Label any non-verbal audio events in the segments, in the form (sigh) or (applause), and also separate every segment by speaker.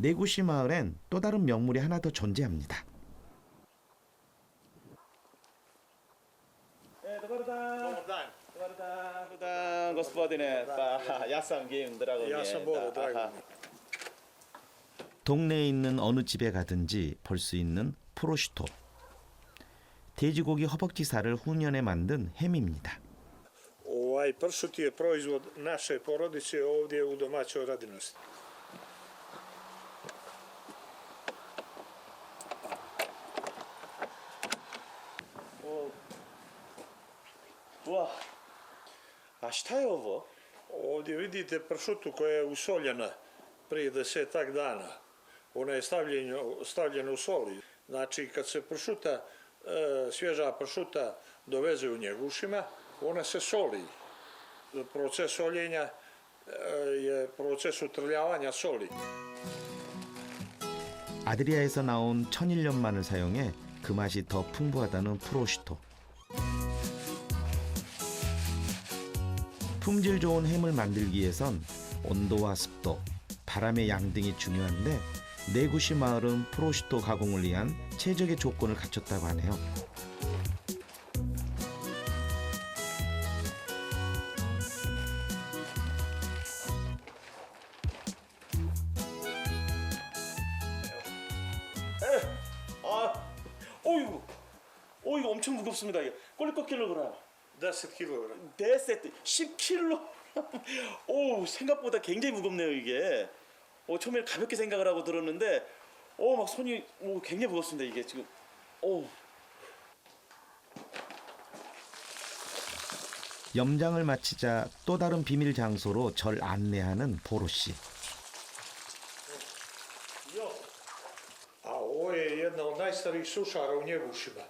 Speaker 1: 네구시 마을엔 또 다른 명물이 하나 더 존재합니다.
Speaker 2: E.
Speaker 1: 동네에 있는 어느 집에 가든지 볼 수 있는 프로슈토. 돼지고기 허벅지살을 훈연에 만든 햄입니다.
Speaker 3: Ovaj pršut je proizvod naše porodice ovdje u domaćoj radinosti.
Speaker 2: Uah. A šta je ovo?
Speaker 3: Ovdje vidite pršutu koja je usoljena prije desetak dana. Ona je stavljena, stavljena u soli. Znači kad se pršuta, e, svježa pršuta doveze u njegušima, ona se soli. Proces soljenja e, je proces utrljavanja soli.
Speaker 1: 아드리아에서 나온 천일염만을 사용해 그 맛이 더 풍부하다는 프로슈토. 품질 좋은 햄을 만들기 위해선 온도와 습도, 바람의 양 등이 중요한데 네구시 마을은 프로슈토 가공을 위한 최적의 조건을 갖췄다고 하네요.
Speaker 2: 아, 어이구. 어, 이거 엄청 무겁습니다. 이게. 꼴리꺼 킬로그램.
Speaker 3: 10 kg.
Speaker 2: 네 세트 10kg. 오, 생각보다 굉장히 무겁네요, 이게. 어, 처음에 가볍게 생각을 하고 들었는데 어, 막 손이 오, 굉장히 무겁습니다, 이게 지금. 오.
Speaker 1: 염장을 마치자 또 다른 비밀 장소로 절 안내하는 보로 씨.
Speaker 3: A jedna od najstarijih sušara u Njegušima,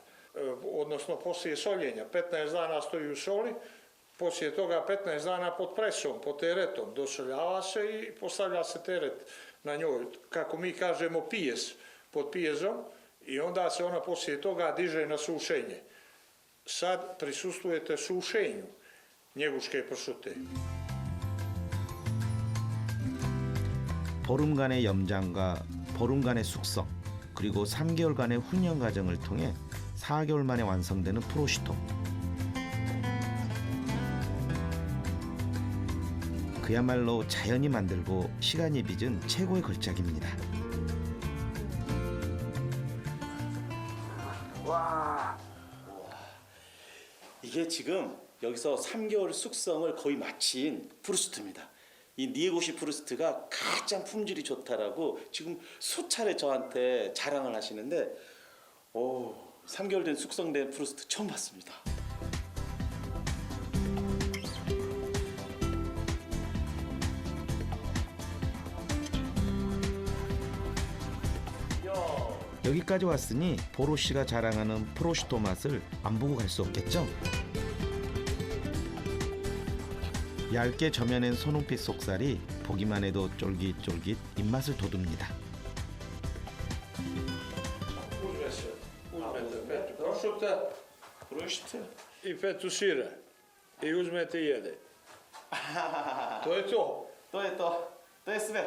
Speaker 3: odnosno poslije soljenja. 15 dana stoji u soli, poslije toga 15 dana pod presom, pod teretom. Dosoljava se i postavlja se teret na njoj. Kako mi kažemo pijes, pod pijezom i onda se ona poslije toga diže na sušenje. Sad prisustujete sušenju njeguške pršute.
Speaker 1: 보름간의 염장과 보름간의 숙성 그리고 3개월간의 훈련 과정을 통해 4개월 만에 완성되는 프로시토. 그야말로 자연이 만들고 시간이 빚은 최고의 걸작입니다.
Speaker 2: 이게 지금 여기서 3개월 숙성을 거의 마친 프루스트입니다. 이 니에고시 프루스트가 가장 품질이 좋다라고 지금 수차례 저한테 자랑을 하시는데 오, 3개월 된 숙성된 프루스트 처음 봤습니다.
Speaker 1: 여기까지 왔으니 보로 씨가 자랑하는 프로시토 맛을 안 보고 갈 수 없겠죠? 얇게 저면엔 소눈빛 속살이 보기만 해도 쫄깃쫄깃 입맛을 돋웁니다.
Speaker 3: Uzmete pet pršuta
Speaker 2: 프루스트.
Speaker 3: i petu sira i uzmete i jede. (laughs) To je to.
Speaker 2: 또 해, 또, 또 했으면.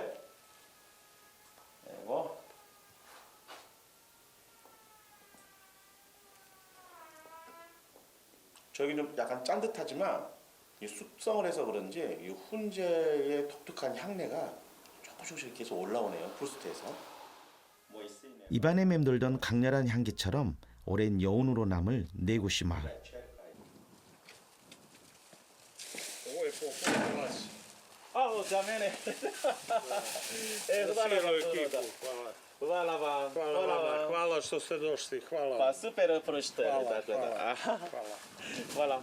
Speaker 2: 그리고 저기 좀 약간 짠듯하지만 이 숙성을 해서 그런지 이 훈제의 독특한 향내가 조금 조금씩 계속 올라오네요 프루스트에서.
Speaker 1: 입안에 맴돌던 강렬한 향기처럼 오랜 여운으로 남을 네구시 마을.
Speaker 2: 아우 자매네. hvala vam.
Speaker 3: Hvala.
Speaker 2: Hvala vam.
Speaker 3: Hvala što ste došli. Hvala
Speaker 2: Pa super.
Speaker 3: Hvala,
Speaker 2: Dakle,
Speaker 3: hvala.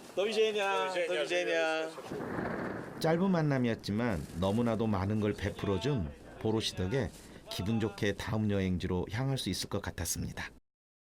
Speaker 1: 짧은 만남이었지만 너무나도 많은 걸 베풀어준 보로 씨 덕에 기분 좋게 다음 여행지로 향할 수 있을 것 같았습니다.